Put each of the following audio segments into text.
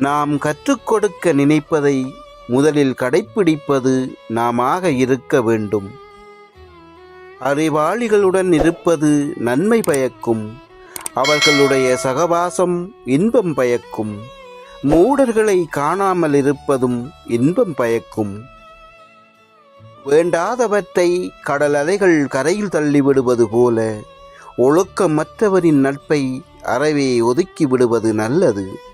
நாம் கற்றுக் கொடுக்க நினைப்பதை முதலில் கடைப்பிடிப்பது நாமாக இருக்க வேண்டும். அறிவாளிகளுடன் இருப்பது நன்மை பயக்கும். அவர்களுடைய சகவாசம் இன்பம் பயக்கும். மூடர்களை காணாமல் இருப்பதும் இன்பம் பயக்கும். வேண்டாதவற்றை கடல் அலைகள் கரையில் தள்ளிவிடுவது போல ஒழுக்கமற்றவரின் நட்பை அறவே ஒதுக்கி விடுவது நல்லது.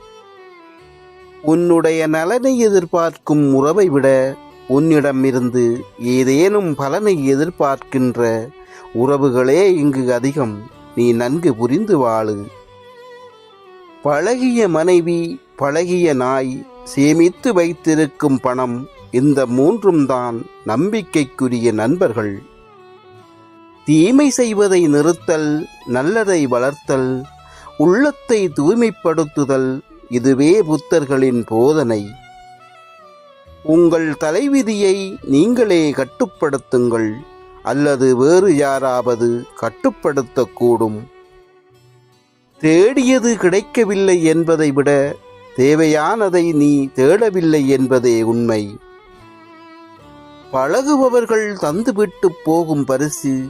உன்னுடைய நலனை எதிர்பார்க்கும் உறவை விட உன்னிடமிருந்து ஏதேனும் பலனை எதிர்பார்க்கின்ற உறவுகளே இங்கு அதிகம். நீ நன்கு புரிந்து வாழு. பழகிய மனைவி பழகிய நாய் சேமித்து வைத்திருக்கும் பணம் இந்த மூன்றும் தான் நம்பிக்கைக்குரிய நண்பர்கள். தீமை செய்வதை நிறுத்தல் நல்லதை வளர்த்தல் உள்ளத்தை தூய்மைப்படுத்துதல் இதுவே புத்தர்களின் போதனை. உங்கள் தலைவிதியை நீங்களே கட்டுப்படுத்துங்கள் அல்லது வேறு யாராவது கட்டுப்படுத்தக்கூடும். தேடியது கிடைக்கவில்லை என்பதை விட தேவையானதை நீ தேடவில்லை என்பதே உண்மை. பழகுபவர்கள் தந்துவிட்டு போகும் பரிசு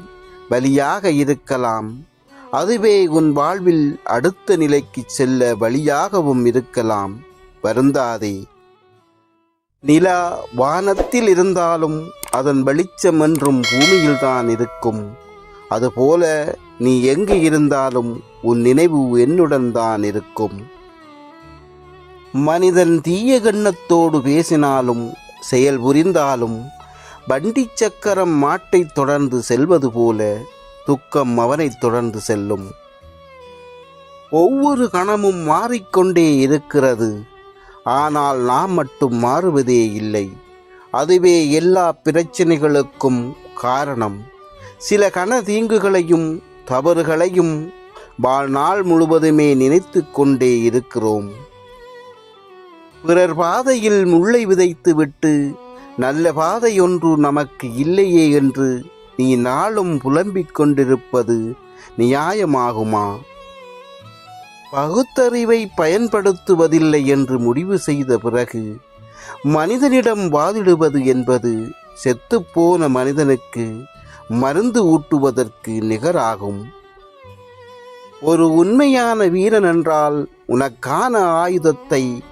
பலியாக இருக்கலாம். அதுவே உன் வாழ்வில் அடுத்த நிலைக்கு செல்ல வழியாகவும் இருக்கலாம். வருந்தாதே. நிலா வானத்தில் இருந்தாலும் அதன் வெளிச்சம் என்றும் பூமியில்தான் இருக்கும். அதுபோல நீ எங்கு இருந்தாலும் உன் நினைவு என்னுடன் தான் இருக்கும். மனிதன் தீய கண்ணத்தோடு பேசினாலும் செயல் புரிந்தாலும் வண்டிச் சக்கரம் மாட்டைத் தொடர்ந்து செல்வது போல துக்கம் அவனைத் தொடர்ந்து செல்லும். ஒவ்வொரு கணமும் மாறிக்கொண்டே இருக்கிறது. ஆனால் நாம் மட்டும் மாறுவதே இல்லை. அதுவே எல்லா பிரச்சனைகளுக்கும் காரணம். சில கண தீங்குகளையும் தவறுகளையும் வாழ்நாள் முழுவதுமே நினைத்து கொண்டே இருக்கிறோம். பிறர் பாதையில் முள்ளை விதைத்துவிட்டு நல்ல பாதை ஒன்று நமக்கு இல்லையே என்று நீ நாளும் புலம்பிக் கொண்டிருப்பது நியாயமாகுமா? பகுத்தறிவை பயன்படுத்துவதில்லை என்று முடிவு செய்த பிறகு மனிதனிடம் வாதிடுவது என்பது செத்துப்போன மனிதனுக்கு மருந்து ஊட்டுவதற்கு நிகராகும். ஒரு உண்மையான வீரன் என்றால் உனக்கான ஆயுதத்தை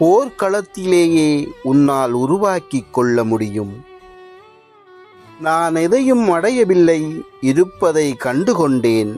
போர்க்களத்திலேயே உன்னால் உருவாக்கிக் கொள்ள முடியும். நான் எதையும் அடையவில்லை இருப்பதை கண்டுகொண்டேன்.